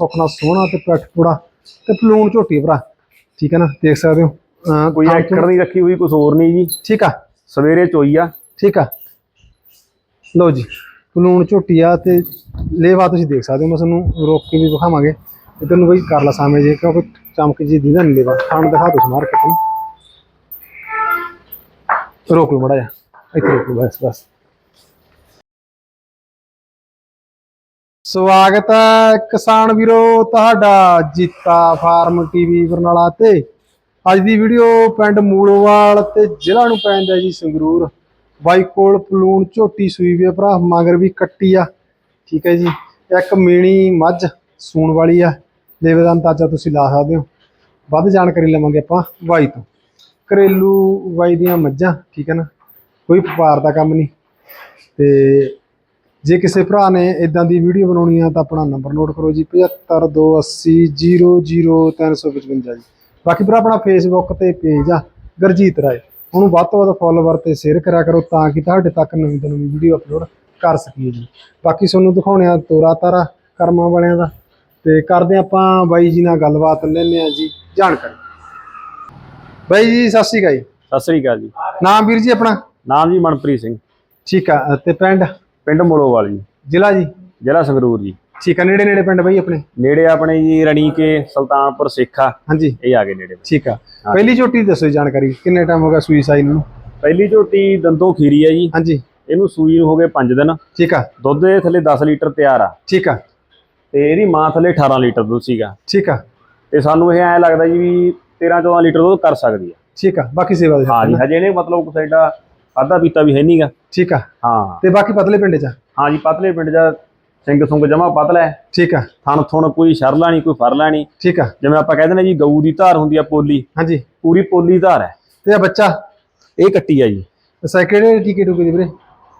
ਸੁਖਣਾ ਸੋਹਣਾ ਤੇ ਪੈਠ ਪੂੜਾ ਤੇ ਪਲੂਣ ਝੋਟੀ ਭਰਾ। ਠੀਕ ਹੈ ਨਾ ਦੇਖ ਸਕਦੇ ਹੋ। ਅਹ ਕੋਈ ਥਾਂ ਐਕੜ ਨਹੀਂ ਰੱਖੀ ਹੋਈ ਕੁਝ ਹੋਰ ਨਹੀਂ ਜੀ। ਠੀਕ ਆ। ਸਵੇਰੇ ਚੋਈ ਆ। ਠੀਕ ਆ। ਲਓ ਜੀ ਪਲੂਣ ਝੋਟੀ ਆ ਤੇ ਲੇਵਾ ਤੁਸੀਂ ਦੇਖ ਸਕਦੇ ਹੋ ਮੈਂ ਤੁਹਾਨੂੰ ਰੋਕ ਕੇ ਵੀ ਵਿਖਾਵਾਂਗੇ। ਤੇ ਤੈਨੂੰ ਬਈ ਕਰ ਲਾ ਸਾਵੇਂ ਜੇ ਕਿਉਂਕਿ ਚਮਕ ਜੀ ਦੀਦਾ ਨਹੀਂ ਲੇਵਾ। ਖਾਣ ਦਿਖਾ ਦੋ ਸਮਾਰ ਕੇ ਤੈਨੂੰ। ਰੋਕ ਲਓ ਮੜਾ ਜਾ ਇੱਥੇ ਰੋਕ ਲਓ ਬਸ ਬਸ। ਸਵਾਗਤ ਹੈ ਕਿਸਾਨ ਵੀਰੋ, ਤੁਹਾਡਾ ਜੀਤਾ ਫਾਰਮ ਟੀਵੀ ਬਰਨਾਲਾ ਤੇ। ਅੱਜ ਦੀ ਵੀਡੀਓ ਪਿੰਡ ਮੂਲੋਵਾਲ ਤੇ ਜ਼ਿਲ੍ਹਾ ਨੂੰ ਪੈਂਦਾ ਜੀ ਸੰਗਰੂਰ। ਬਾਈ ਕੋਲ ਪਲੂਣ ਝੋਟੀ ਸੂਈ ਵੀ ਭਰਾ, ਮਗਰ ਵੀ ਕੱਟੀ ਆ। ਠੀਕ ਹੈ ਜੀ, ਇੱਕ ਮੀਣੀ ਮੱਝ ਸੂਣ ਵਾਲੀ ਆ। ਲੇਵੇ ਦਾ ਅੰਦਾਜ਼ਾ ਤੁਸੀਂ ਲਾ ਸਕਦੇ ਹੋ। ਵੱਧ ਜਾਣਕਾਰੀ ਲਵਾਂਗੇ ਆਪਾਂ ਬਾਈ ਤੋਂ। ਘਰੇਲੂ ਬਾਈ ਦੀਆਂ ਮੱਝਾਂ, ਠੀਕ ਹੈ ਨਾ, ਕੋਈ ਵਪਾਰ ਦਾ ਕੰਮ ਨਹੀਂ। ਤੇ ਜੇ ਕਿਸੇ ਭਰਾ ਨੇ ਇਦਾਂ ਦੀ ਵੀਡੀਓ ਬਣਾਉਣੀ ਆ ਤਾਂ ਆਪਣਾ ਨੰਬਰ ਨੋਟ ਕਰੋ ਜੀ 7528000355 ਜੀ। ਬਾਕੀ ਭਰਾ ਆਪਣਾ ਫੇਸਬੁੱਕ ਤੇ ਪੇਜ ਆ ਗਰਜੀਤ ਰਾਏ। ਉਹਨੂੰ ਵੱਧ ਤੋਂ ਵੱਧ ਫੋਲੋਵਰ ਤੇ ਸ਼ੇਅਰ ਕਰਿਆ ਕਰੋ ਤਾਂ ਕਿ ਤੁਹਾਡੇ ਤੱਕ ਨਵੀਂ ਤੋਂ ਨਵੀਂ ਵੀਡੀਓ ਅਪਲੋਡ ਕਰ ਸਕੀਏ ਜੀ। ਬਾਕੀ ਤੁਹਾਨੂੰ ਦਿਖਾਉਣੇ ਆ ਤੋਰਾ ਤਾਰਾ ਕਰਮਾਂ ਵਾਲਿਆਂ ਦਾ। ਤੇ ਕਰਦੇ ਆਪਾਂ ਬਾਈ ਜੀ ਨਾਲ ਗੱਲਬਾਤ ਲੈਣੇ ਆ ਜੀ ਜਾਣਕਾਰੀ। ਬਾਈ ਜੀ ਸਤਿ ਸ਼੍ਰੀ ਅਕਾਲ ਜੀ। ਸਤਿ ਸ੍ਰੀ ਅਕਾਲ ਜੀ। ਨਾਮ ਵੀਰ ਜੀ ਆਪਣਾ? ਨਾਮ ਜੀ ਮਨਪ੍ਰੀਤ ਸਿੰਘ। ਠੀਕ ਆ ਤੇ ਪਿੰਡ? ਪਿੰਡ ਮੋਲੋਵਾਲ ਜੀ। ਜ਼ਿਲ੍ਹਾ ਜੀ? ਜ਼ਿਲ੍ਹਾ ਸੰਗਰੂਰ ਜੀ। ਠੀਕ ਆ ਨੇੜੇ ਨੇੜੇ ਪਿੰਡ ਬਾਈ ਆਪਣੇ? ਨੇੜੇ ਆਪਣੇ ਜੀ ਰਣੀ ਕੇ ਸੁਲਤਾਨਪੁਰ ਸੇਖਾ ਹਾਂਜੀ। ਇਹ ਆ ਗਏ ਨੇੜੇ। ਠੀਕ ਆ। ਪਹਿਲੀ ਝੋਟੀ ਦੱਸੋ ਜਾਣਕਾਰੀ ਕਿੰਨੇ ਟਾਈਮ ਹੋ ਗਿਆ ਸੂਈ ਸਾਈ ਨੂੰ? ਪਹਿਲੀ ਝੋਟੀ ਦੰਦੋਂ ਖੀਰੀ ਆ ਜੀ। ਹਾਂਜੀ। ਇਹਨੂੰ ਸੂਈ ਨੂੰ ਹੋ ਗਏ 5 ਦਿਨ। ਠੀਕ ਆ। ਦੁੱਧ ਦੇ ਥੱਲੇ 10 ਲੀਟਰ ਤਿਆਰ ਆ। ਠੀਕ ਆ। ਤੇ ਇਹਦੀ ਮਾਂ ਥੱਲੇ 18 ਲੀਟਰ ਦੁੱਧ ਸੀਗਾ। ਠੀਕ ਆ। ਤੇ ਸਾਨੂੰ ਇਹ ਐਂ ਲੱਗਦਾ ਜੀ ਵੀ 13 14 ਲੀਟਰ ਦੁੱਧ ਕਰ ਸਕਦੀ ਆ। ਠੀਕ ਆ। ਬਾਕੀ ਸੇਵਾ ਦੇ ਹਾਂ ਜੀ। ਹਜੇ ਇਹਨੇ ਮਤਲਬ ਕੋਈ ਸਾਡਾ ਖਾਧਾ ਪੀਤਾ ਵੀ ਹੈ ਨਹੀਂਗਾ ਠੀਕ ਆ। ਹਾਂ। ਤੇ ਬਾਕੀ ਪਤਲੇ ਪਿੰਡ ਚ? ਆ? ਹਾਂ ਜੀ ਪਤਲੇ ਪਿੰਡ ਦਾ ਸਿੰਘ ਸੁੰਗ ਜਮਾ ਪਤਲਾ ਹੈ। ਠੀਕ ਆ। ਥਣ ਥੁਣ ਕੋਈ ਸ਼ਰਲਾ ਨਹੀਂ ਕੋਈ ਫਰਲਾ ਨਹੀਂ ਠੀਕ ਆ। ਜਿਵੇਂ ਆਪਾਂ ਕਹਿੰਦੇ ਨੇ ਜੀ ਗਊ ਦੀ ਧਾਰ ਹੁੰਦੀ ਆ ਪੋਲੀ। ਹਾਂਜੀ। ਪੂਰੀ ਪੋਲੀ ਧਾਰ ਹੈ। ਤੇ ਆ ਬੱਚਾ? ਇਹ ਕੱਟੀ ਆ ਜੀ। ਅਸਾ ਕਿਹੜੇ ਟੀਕੇ ਟੂਕੇ ਦੀ ਵੀਰੇ?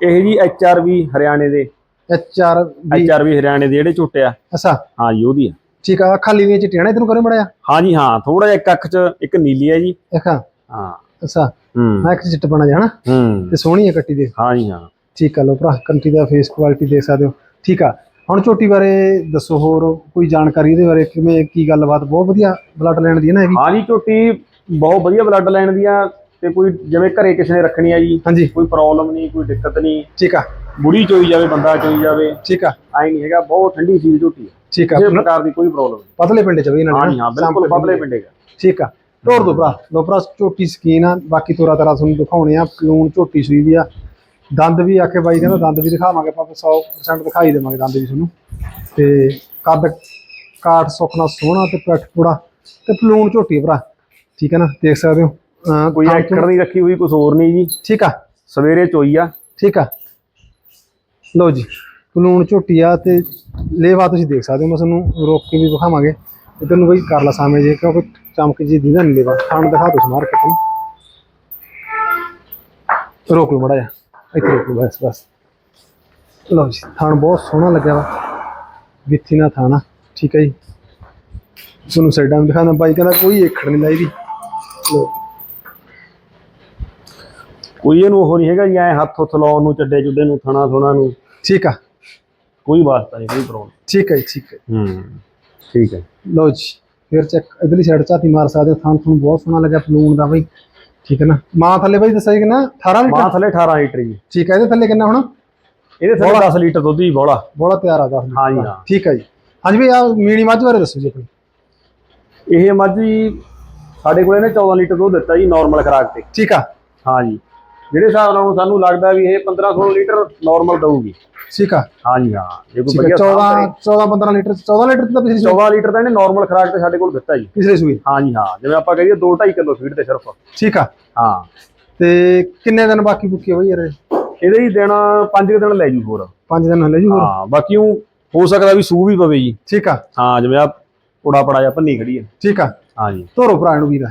ਇਹ ਜੀ ਐਚਆਰਵੀ ਹਰਿਆਣੇ ਦੇ। ਐਚ ਆਰ ਬੀ ਐਚਆਰਵੀ ਹਰਿਆਣੇ ਦੇ ਜਿਹੜੇ ਝੋਟੇ ਆ। ਅਸਾ ਹਾਂ ਜੀ ਉਹਦੀ ਆ। ਠੀਕ ਆ ਅੱਖਾਂ ਲੀਵੀਆਂ ਚਿੱਟੀਆਂ ਨੇ ਤੈਨੂੰ ਕਰੇ ਮੜਿਆ ਹਾਂ ਜੀ ਹਾਂ। ਥੋੜਾ ਜਿਹਾ ਇੱਕ ਅੱਖ 'ਚ ਇੱਕ ਨੀਲੀ ਹੈ ਜੀ। ਅੱਖਾਂ ਹਾਂ। ਹੂੰ। ਮੈਂ ਇੱਕ ਚਿੱਟ ਬਣਾ ਜਾਣਾ। ਹੂੰ। ਤੇ ਸੋਹਣੀ ਹੈ ਕੱਟੀ ਦੇ। ਹਾਂ ਜੀ ਹਾਂ। ਠੀਕ ਆ ਲੋ ਭਰਾ ਕੰਟੀ ਦਾ ਫੇਸ ਕੁਆਲਿਟੀ ਦੇਖ ਸਕਦੇ ਹੋ। ਠੀਕ ਆ। ਹੁਣ ਝੋਟੀ ਬਾਰੇ ਦੱਸੋ ਹੋਰ ਕੋਈ ਜਾਣਕਾਰੀ ਇਹਦੇ ਬਾਰੇ ਕਿਵੇਂ ਕੀ ਗੱਲਬਾਤ? ਬਹੁਤ ਵਧੀਆ ਬਲੱਡ ਲੈਣ ਦੀ ਹੈ ਨਾ ਇਹ ਵੀ? ਹਾਂ ਜੀ ਝੋਟੀ ਬਹੁਤ ਵਧੀਆ ਬਲੱਡ ਲਾਈਨ ਦੀ ਆ। ਤੇ ਕੋਈ ਜਿਵੇਂ ਘਰੇ ਕਿਸੇ ਨੇ ਰੱਖਣੀ ਆ ਜੀ ਹਾਂਜੀ ਕੋਈ ਪ੍ਰੋਬਲਮ ਨਹੀਂ ਕੋਈ ਦਿੱਕਤ ਨਹੀਂ। ਠੀਕ ਆ। ਬੁੜੀ ਚੋਈ ਜਾਵੇ ਬੰਦਾ ਚੋਈ ਜਾਵੇ। ਠੀਕ ਆ। ਆਈ ਨਹੀਂ ਹੈਗਾ ਬਹੁਤ ਠੰਡੀ ਸੀਲ ਝੋਟੀ ਆ। ਠੀਕ ਆ। ਕਿਸੇ ਪ੍ਰਕਾਰ ਦੀ ਕੋਈ ਪ੍ਰੋਬਲਮ ਨਹੀਂ। ਪਤਲੇ ਪਿੰਡ ਚ ਬਈ ਇਹਨਾਂ ਨੇ ਹਾਂ ਜੀ ਹਾਂ ਬਿਲਕੁਲ ਪਤਲੇ ਪਿੰਡੇਗਾ ਠੀਕ ਆ। ਤੋਰ ਦੋ ਭਰਾ। ਲੋ ਭਰਾ ਝੋਟੀ ਸਕੀਨ ਆ ਬਾਕੀ ਤੋਰਾ ਤਰਾ ਤੁਹਾਨੂੰ ਦਿਖਾਉਣੇ ਆ। ਕਲੂਨ ਝੋਟੀ ਸੂਈ ਵੀ ਆ। ਦੰਦ ਵੀ ਆਖੇ ਬਾਈ ਕਹਿੰਦਾ ਦੰਦ ਵੀ ਦਿਖਾਵਾਂਗੇ ਆਪਾਂ 100% ਦਿਖਾਈ ਦੇਵਾਂਗੇ ਦੰਦ ਵੀ ਤੁਹਾਨੂੰ। ਤੇ ਕੱਦ ਕਾਠ ਸੁਖਣਾ ਸੋਹਣਾ ਤੇ ਪੈਠ ਪੂੜਾ ਤੇ ਪਲੂਣ ਝੋਟੀ ਆ ਭਰਾ। ਠੀਕ ਹੈ ਨਾ ਦੇਖ ਸਕਦੇ ਹੋ। ਕੋਈ ਐਕੜ ਨਹੀਂ ਰੱਖੀ ਹੋਈ ਕੁਝ ਹੋਰ ਨਹੀਂ ਜੀ। ਠੀਕ ਆ। ਸਵੇਰੇ ਚੋਈ ਆ। ਠੀਕ ਆ। ਲਓ ਜੀ ਪਲੂਣ ਝੋਟੀ ਆ ਤੇ ਲੇਵਾ ਤੁਸੀਂ ਦੇਖ ਸਕਦੇ ਹੋ ਮੈਂ ਤੁਹਾਨੂੰ ਰੋਕ ਕੇ ਵੀ ਵਿਖਾਵਾਂਗੇ। ਤੇ ਤੈਨੂੰ ਬਈ ਕਰ ਲਾ ਸਾਵੇਂ ਜੇ ਕਿਉਂਕਿ ਚਮਕ ਜੀ ਦੀਦਾ ਨਹੀਂ ਲੇਵਾ ਖਾਣ ਦਿਖਾ ਦੋ ਸਮਾਰ ਕੇ ਤੈਨੂੰ ਰੋਕ ਲਓ ਮੜਾ ਜਾ ਇੱਥੇ ਰੋਕ ਲਓ ਬਸ ਬਸ। ਲਓ ਜੀ ਥਾਣ ਬਹੁਤ ਸੋਹਣਾ ਲੱਗਿਆ ਵਾ। ਵਿੱਥੀ ਨਾ ਥਾਣਾ ਠੀਕ ਹੈ ਜੀ। ਤੁਹਾਨੂੰ ਸਾਈਡਾਂ ਦਿਖਾਉਂਦਾ ਬਾਈ ਕਹਿੰਦਾ ਕੋਈ ਏਖੜ ਨਹੀਂ ਲਾਈ ਦੀ। ਲਓ। ਕੋਈ ਇਹਨੂੰ ਉਹ ਨਹੀਂ ਹੈਗਾ ਜੀ ਐ ਹੱਥ ਹੁੱਥ ਲਾਉਣ ਨੂੰ ਚੱਡੇ ਚੁੱਡੇ ਨੂੰ ਥਣਾ ਥੁਣਾ ਨੂੰ। ਠੀਕ ਆ। ਕੋਈ ਵਾਸਤਾ ਨਹੀਂ ਕੋਈ ਪ੍ਰੋਬਲਮ। ਠੀਕ ਹੈ ਠੀਕ ਹੈ ਹੂੰ। ਠੀਕ ਹੈ। ਲਓ ਜੀ ਫਿਰ ਚੈੱਕ ਇਧਰਲੀ ਸਾਈਡ ਝਾਤੀ ਮਾਰ ਸਕਦੇ ਹੋ ਥਾਂ ਤੁਹਾਨੂੰ ਬਹੁਤ ਸੋਹਣਾ ਲੱਗਿਆ ਪਲੂਨ ਦਾ ਬਈ। ਠੀਕ ਹੈ ਨਾ? ਮਾਂ ਥੱਲੇ ਬਈ ਦੱਸਿਆ ਸੀ ਕਿ ਨਾ 18 ਮਾਂ ਲੀਟਰ ਥੱਲੇ 18 ਲੀਟਰ ਜੀ। ਠੀਕ ਹੈ ਇਹਦੇ ਥੱਲੇ ਕਿੰਨਾ ਹੁਣ? ਇਹਦੇ ਥੱਲੇ 10 ਲੀਟਰ ਦੁੱਧ ਹੀ ਬੋਲਾ। ਬੋਲਾ ਤਿਆਰ ਆ 10 ਹਾਂ ਜੀ, ਹਾਂ। ਠੀਕ ਹੈ ਜੀ। ਹਾਂਜੀ ਬਈ ਆ ਮੀਣੀ ਮੱਝ ਬਾਰੇ ਦੱਸੋ ਜੀ ਆਪਣੀ। ਇਹ ਮੱਝ ਜੀ ਸਾਡੇ ਕੋਲ ਇਹਨੇ 14 ਲੀਟਰ ਦੁੱਧ ਦਿੱਤਾ ਜੀ ਨਾਰਮਲ ਖਰਾਕ ਤੇ। ਠੀਕ ਆ। ਹਾਂ ਜੀ। ਜਿਹੜੇ ਹਿਸਾਬ ਨਾਲ ਸਾਨੂੰ ਲੱਗਦਾ ਵੀ ਇਹ 15 16 ਲੀਟਰ ਨਾਰਮਲ ਦਊਗੀ। ਠੀਕ ਆ। ਹਾਂ। ਜੀ ਹਾਂ ਜੇ ਕੋਈ ਵਧੀਆ 14 14 15 ਲੀਟਰ 14 ਲੀਟਰ ਤਾਂ ਪਿਛਲੀ ਸੂਈ। 14 ਲੀਟਰ ਤਾਂ ਇਹਨੇ ਨਾਰਮਲ ਖਰਾਕ ਤੇ ਸਾਡੇ ਕੋਲ ਦਿੱਤਾ ਜੀ। ਪਿਛਲੇ ਸੂਈ। ਹਾਂ ਜੀ ਹਾਂ। ਜਿਵੇਂ ਆਪਾਂ ਕਹੀਏ 2 2.5 ਕਿਲੋ ਫੀਡ ਤੇ ਸਿਰਫ। ਠੀਕ ਆ। ਹਾਂ। ਤੇ ਕਿੰਨੇ ਦਿਨ ਬਾਕੀ ਬੁੱਕੀ ਹੋਈ ਯਾਰ ਇਹਦੇ ਹੀ ਦਿਨ 5 ਦਿਨ ਲੈ ਜੂ ਹੋਰ। 5 ਦਿਨ ਹਲੇ ਜੀ ਹੋਰ। ਹਾਂ ਬਾਕੀ ਉਹ ਹੋ ਸਕਦਾ ਵੀ ਸੂ ਵੀ ਪਵੇ ਜੀ। ਠੀਕ ਆ। ਹਾਂ ਜਿਵੇਂ ਆ ਉੜਾ ਪੜਾ ਜਾ ਭੰਨੀ ਖੜੀ ਹੈ। ਠੀਕ ਆ। ਹਾਂ ਜੀ ਧੋਰੋ ਭਰਾ ਇਹਨੂੰ ਵੀਰਾ।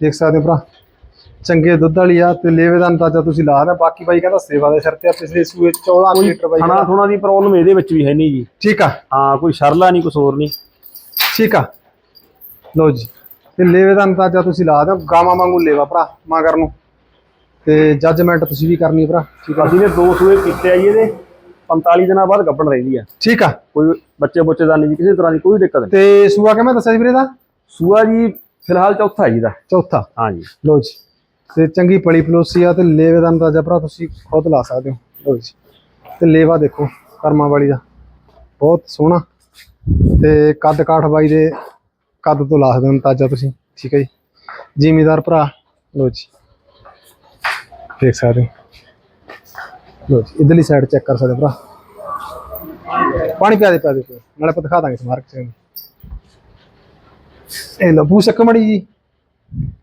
ਦੇਖ ਸਕਦੇ ਹੋ ਭਰਾ। ਚੰਗੇ ਦੁੱਧ ਵਾਲੀ ਆ ਤੇ ਲੇਵੇ ਦਾ ਅੰਦਾਜ਼ਾ ਤੁਸੀਂ ਲਾ ਦੇ ਬਾਕੀ ਬਾਈ ਕਹਿੰਦਾ ਸੇਵਾ ਦੇ ਸਿਰ ਤੇ ਆ ਪਿਛਲੇ ਸੂਏ 'ਚ 14 ਲੀਟਰ ਬਾਈ ਖਾਣਾ ਥੋਣਾ ਦੀ ਪ੍ਰੋਬਲਮ ਇਹਦੇ ਵਿੱਚ ਵੀ ਹੈ ਨਹੀਂ ਜੀ। ਠੀਕ ਆ। ਹਾਂ ਕੋਈ ਸ਼ਰਲਾ ਨਹੀਂ ਕੁਛ ਹੋਰ ਨਹੀਂ। ਠੀਕ ਆ। ਲਓ ਜੀ। ਤੇ ਲੇਵੇ ਦਾ ਅੰਦਾਜ਼ਾ ਤੁਸੀਂ ਲਾ ਦਿਓ ਗਾਵਾਂ ਵਾਂਗੂ ਲੇਵਾ ਭਰਾ ਮਗਰ ਨੂੰ। ਤੇ ਜੱਜਮੈਂਟ ਤੁਸੀਂ ਵੀ ਕਰਨੀ ਹੈ ਭਰਾ। ਠੀਕ ਆ। ਅਸੀਂ ਨੇ ਦੋ ਸੂਏ ਕੀਤੇ ਆ ਜੀ ਇਹਦੇ। 45 ਦਿਨਾਂ ਬਾਅਦ ਗੱਭਣ ਰਹਿੰਦੀ ਆ। ਠੀਕ ਆ। ਕੋਈ ਬੱਚੇ ਬੁੱਚੇ ਦਾ ਨਹੀਂ ਜੀ ਕਿਸੇ ਤਰ੍ਹਾਂ ਦੀ ਕੋਈ ਦਿੱਕਤ ਨਹੀਂ। ਤੇ ਸੂਆ ਕਿਵੇਂ ਦੱਸਿਆ ਸੀ ਵੀਰੇ ਦਾ? ਸੂਆ ਜੀ ਫਿਲਹਾਲ ਚੌਥਾ ਜੀ ਦਾ। ਚੌਥਾ। ਹਾਂਜੀ ਲੋ ਜੀ। ਤੇ ਚੰਗੀ ਪਲੀ ਪਲੋਸੀ ਆ ਤੇ ਲੇਵੇ ਦਾ ਅੰਦਾਜ਼ਾ ਭਰਾ ਤੁਸੀਂ ਖੁਦ ਲਾ ਸਕਦੇ ਹੋ। ਲੋ ਜੀ। ਤੇ ਲੇਵਾ ਦੇਖੋ, ਕਰਮਾਂ ਵਾਲੀ ਦਾ। ਬਹੁਤ ਸੋਹਣਾ। ਤੇ ਕੱਦ ਕਾਠ ਬਾਈ ਦੇ ਕੱਦ ਤੋਂ ਲਾ ਸਕਦੇ ਹੋ ਅੰਦਾਜ਼ਾ ਤੁਸੀਂ। ਠੀਕ ਹੈ ਜੀ। ਜ਼ਿਮੀਦਾਰ ਭਰਾ। ਲੋ ਜੀ। ਦੇਖ ਸਕਦੇ ਹੋ। ਲੋ ਜੀ। ਇਧਰਲੀ ਸਾਈਡ ਚੈੱਕ ਕਰ ਸਕਦੇ ਹੋ ਭਰਾ। ਪਾਣੀ ਪਿਆ ਦੇ ਪਿਆ ਦੇ ਨਾਲੇ ਆਪਾਂ ਦਿਖਾ ਦਾਂਗੇ ਸਮਾਰਕ ਚ ਇਹ ਲੋ ਪੂਛ ਮੜੀ ਜੀ।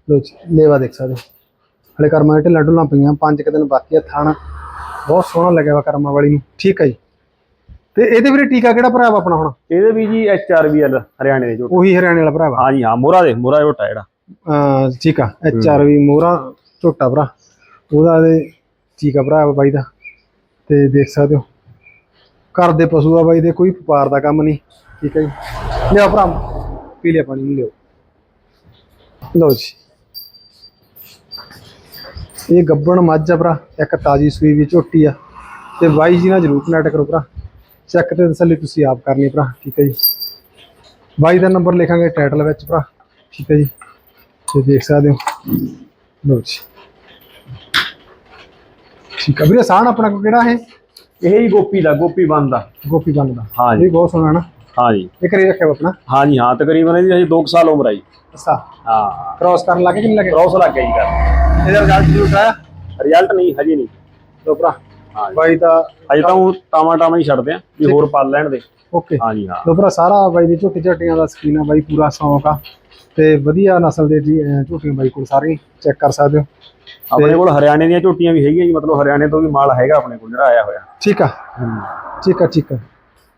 ਲੋ ਜੀ। ਲੇਵਾ ਦੇਖ ਸਕਦੇ ਹੋ। ਹਲੇ ਕਰਮਾਂ ਦੇ ਢਿੱਲਾਂ ਢੁੱਲਾਂ ਪਈਆਂ ਪੰਜ ਕੁ ਦਿਨ ਬਾਕੀ ਆ ਥਾਣਾ। ਬਹੁਤ ਸੋਹਣਾ ਲੱਗਿਆ ਵਾ ਕਰਮਾਂ ਵਾਲੀ ਨੂੰ। ਠੀਕ ਹੈ ਜੀ। ਤੇ ਇਹਦੇ ਵੀਰੇ ਟੀਕਾ ਕਿਹੜਾ ਭਰਾ ਵਾ ਆਪਣਾ ਹੁਣ? ਇਹਦੇ ਵੀ ਜੀ ਐਚਆਰਵੀਐਲ ਹਰਿਆਣੇ ਦੇ ਝੋਟੇ ਉਹੀ ਹਰਿਆਣੇ ਵਾਲਾ ਭਰਾ ਵਾ? ਹਾਂਜੀ ਹਾਂ ਮੋਰਾ ਦੇ ਮੋਰਾ ਝੋਟਾ ਜਿਹੜਾ। ਅਹ ਠੀਕ ਆ। ਐਚ ਆਰ ਵੀ ਮੋਹਰਾ ਝੋਟਾ ਭਰਾ। ਉਹਦਾ ਦੇ ਆ ਭਰਾ ਵਾ ਬਾਈ ਦਾ। ਤੇ ਦੇਖ ਸਕਦੇ ਹੋ। ਘਰ ਦੇ ਪਸ਼ੂ ਆ ਬਾਈ ਦੇ ਕੋਈ ਵਪਾਰ ਦਾ ਕੰਮ ਨਹੀਂ। ਠੀਕ ਹੈ ਜੀ। ਲਿਓ ਭਰਾ ਪੀ ਲਿਆ ਪਾਣੀ ਲਿਓ ਲਓ ਜੀ। ਇਹ ਗੱਬਣ ਮੱਝ ਆ ਭਰਾ ਇੱਕ ਤਾਜੀ ਸੂਈ ਵੀ ਝੋਟੀ ਆ। ਤੇ ਬਾਈ ਜੀ ਨਾਲ ਜਰੂਰ ਕਨੈਕਟ ਕਰੋ ਭਰਾ। ਚੈੱਕ ਤੇ ਤਸੱਲੀ ਤੁਸੀਂ ਆਪ ਕਰਨੀ ਭਰਾ ਠੀਕ ਹੈ ਜੀ? ਬਾਈ ਦਾ ਨੰਬਰ ਲਿਖਾਂਗੇ ਟਾਈਟਲ ਵਿੱਚ ਭਰਾ ਠੀਕ ਹੈ ਜੀ? ਤੇ ਦੇਖ ਸਕਦੇ ਹੋ। ਲਓ ਜੀ। ਠੀਕ ਆ। ਵੀਰੇ ਸਾਹਣ ਆਪਣਾ ਕੋਲ ਕਿਹੜਾ ਹੈ ਇਹ ਹੀ ਗੋਪੀ ਦਾ ਗੋਪੀ ਬੰਦ ਦਾ। ਗੋਪੀ ਬੰਦ ਦਾ। ਹਾਂ ਜੀ। ਬਹੁਤ ਸੋਹਣਾ ਨਾ। ਹਾਂਜੀ ਇਹ ਕਰੀ ਰੱਖਿਆ ਆਪਣਾ? ਹਾਂਜੀ ਹਾਂ ਤਕਰੀਬਨ ਇਹਦੀ ਹਜੇ 2 ਸਾਲ ਉਮਰ ਆ ਜੀ। ਅੱਛਾ। ਹਾਂ। ਕ੍ਰਾਸ ਕਰਨ ਲੱਗੇ ਕਿ ਨਹੀਂ ਲੱਗੇ? ਕ੍ਰੋਸ ਲੱਗ ਜੀ ਕਰ ਇਹਦਾ ਰਿਜ਼ਲਟ ਜ਼ਰੂਰ ਆਇਆ। ਰਿਜ਼ਲਟ ਨਹੀਂ ਹਜੇ ਨਹੀਂ। ਲੋ ਭਰਾ। ਹਾਂਜੀ ਬਾਈ ਦਾ ਹਜੇ ਤਾਂ ਉਹ ਟਾਮਾ ਟਾਮਾ ਹੀ ਛੱਡਦੇ ਆ ਵੀ ਹੋਰ ਪਾਲ ਲੈਣ ਦੇ। ਓਕੇ। ਹਾਂਜੀ ਹਾਂ। ਲੋ ਭਰਾ ਸਾਰਾ ਬਾਈ ਦੀ ਝੋਟੀ ਝੋਟੀਆਂ ਦਾ ਸਕੀਨ ਆ ਬਾਈ ਪੂਰਾ ਸ਼ੌਂਕ ਆ। ਤੇ ਵਧੀਆ ਨਸਲ ਦੇ ਜੀ ਅਹ ਝੋਟੀਆਂ ਬਾਈ ਕੋਲ ਸਾਰੀਆਂ ਚੈੱਕ ਕਰ ਸਕਦੇ ਹੋ। ਆਪਣੇ ਕੋਲ ਹਰਿਆਣੇ ਦੀਆਂ ਝੋਟੀਆਂ ਵੀ ਹੈਗੀਆਂ ਜੀ ਮਤਲਬ ਹਰਿਆਣੇ ਤੋਂ ਵੀ ਮਾਲ ਹੈਗਾ ਆਪਣੇ ਕੋਲ ਜਿਹੜਾ ਆਇਆ ਹੋਇਆ। ਠੀਕ ਆ। ਠੀਕ ਆ ਠੀਕ ਆ।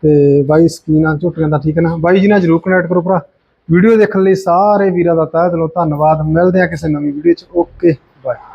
ਤੇ ਬਾਈ ਸਕੀਨਾਂ ਝੋਟੀਆਂ ਦਾ ਠੀਕ ਨਾ। ਬਾਈ ਜੀ ਨਾਲ ਜਰੂਰ ਕਨੈਕਟ ਕਰੋ ਭਰਾ। ਵੀਡੀਓ ਦੇਖਣ ਲਈ ਸਾਰੇ ਵੀਰਾਂ ਦਾ ਤਹਿ ਦਿਲੋਂ ਧੰਨਵਾਦ। ਮਿਲਦੇ ਆ ਕਿਸੇ ਨਵੀਂ ਵੀਡੀਓ ਚ। ਓਕੇ। Bye.